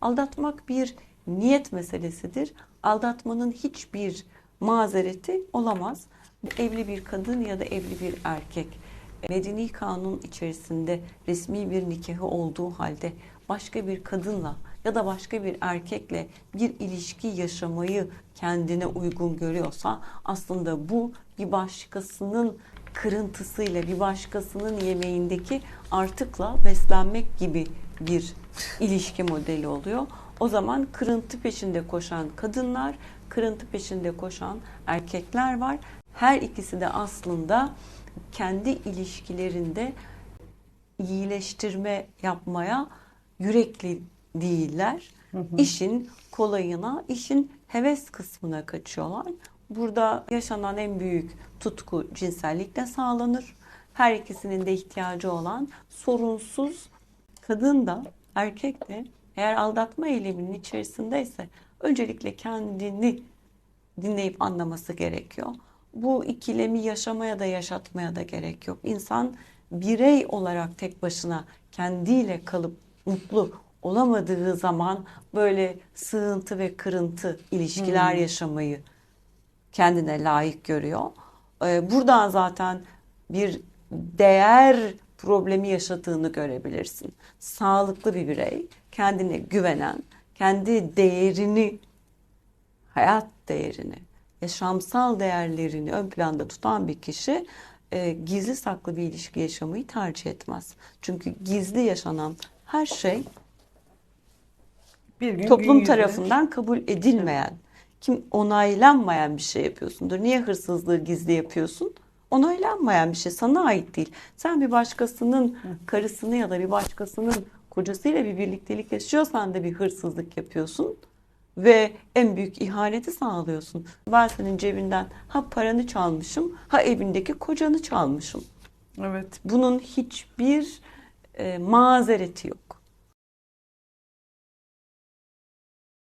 Aldatmak bir niyet meselesidir. Aldatmanın hiçbir mazereti olamaz. Evli bir kadın ya da evli bir erkek medeni kanun içerisinde resmi bir nikahı olduğu halde başka bir kadınla ya da başka bir erkekle bir ilişki yaşamayı kendine uygun görüyorsa aslında bu bir başkasının kırıntısıyla bir başkasının yemeğindeki artıkla beslenmek gibi bir ilişki modeli oluyor. O zaman kırıntı peşinde koşan kadınlar, kırıntı peşinde koşan erkekler var. Her ikisi de aslında kendi ilişkilerinde iyileştirme yapmaya yürekli değiller. İşin kolayına, işin heves kısmına kaçıyorlar. Burada yaşanan en büyük tutku cinsellikle sağlanır. Her ikisinin de ihtiyacı olan sorunsuz kadın da erkek de eğer aldatma eyleminin içerisindeyse öncelikle kendini dinleyip anlaması gerekiyor. Bu ikilemi yaşamaya da yaşatmaya da gerek yok. İnsan birey olarak tek başına kendiyle kalıp mutlu olamadığı zaman böyle sığıntı ve kırıntı ilişkiler yaşamayı kendine layık görüyor. Ee, Buradan zaten bir değer problemi yaşadığını görebilirsin. Sağlıklı bir birey, kendine güvenen, kendi değerini, hayat değerini, yaşamsal değerlerini ön planda tutan bir kişi e, gizli saklı bir ilişki yaşamayı tercih etmez. Çünkü gizli yaşanan her şey Bir gün gün toplum yüzüne- tarafından kabul edilmeyen, kim onaylanmayan bir şey yapıyorsundur. Niye hırsızlığı gizli yapıyorsun? Onaylanmayan bir şey sana ait değil. Sen bir başkasının karısını ya da bir başkasının kocasıyla bir birliktelik yaşıyorsan da bir hırsızlık yapıyorsun ve en büyük ihaneti sağlıyorsun. Ben senin cebinden ha paranı çalmışım, ha evindeki kocanı çalmışım. Evet. Bunun hiçbir e, mazereti yok.